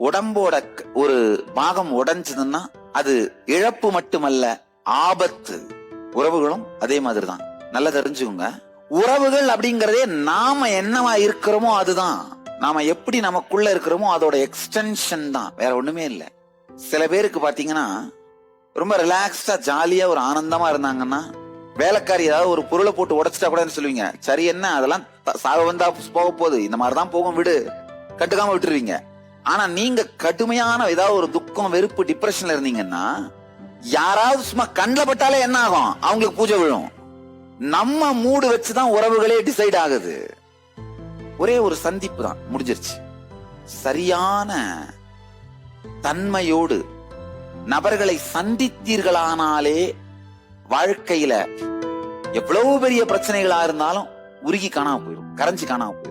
உடம்போட க- ஒரு பாகம் உடைஞ்சதுன்னா அது இழப்பு மட்டுமல்ல ஆபத்து. உறவுகளும் அதே மாதிரி தான் நல்லா தெரிஞ்சுக்கோங்க. உறவுகள் அப்படிங்கறதே நாம என்னவா இருக்கிறோமோ அதுதான். நாம எப்படி நமக்குள்ள இருக்கிறோமோ அதோட எக்ஸ்டென்ஷன் தான். வேற ஒண்ணுமே இல்லை. சில பேருக்கு பாத்தீங்கன்னா ரொம்ப ரிலாக்ஸ்டா ஜாலியா ஒரு ஆனந்தமா இருந்தாங்கன்னா வேலைக்காரி ஏதாவது ஒரு பொருளை போட்டு உடைச்சிட்டா கூட சொல்லுவீங்க? சரி என்ன? அதெல்லாம் த- சாக வந்தா போக போகுது. இந்த மாதிரிதான் போகும் விடு. கட்டுக்காம விட்டுருவீங்க. ஆனா நீங்க கடுமையான ஏதாவது ஒரு துக்கம் வெறுப்பு டிப்ரெஷன்ல இருந்தீங்கன்னா யாராவது சும்மா கண்ணில் பட்டாலே என்ன ஆகும்? அவங்களுக்கு பூஜை விழும். நம்ம மூடு வச்சுதான் உறவுகளே டிசைட் ஆகுது. ஒரே ஒரு சந்திப்பு தான் முடிஞ்சிருச்சு. சரியான தன்மையோடு நபர்களை சந்தித்தீர்களானாலே வாழ்க்கையில எவ்வளவு பெரிய பிரச்சனைகளா இருந்தாலும் உருகி காணாம போயிடும் கரைஞ்சி காணாம போயிடும்.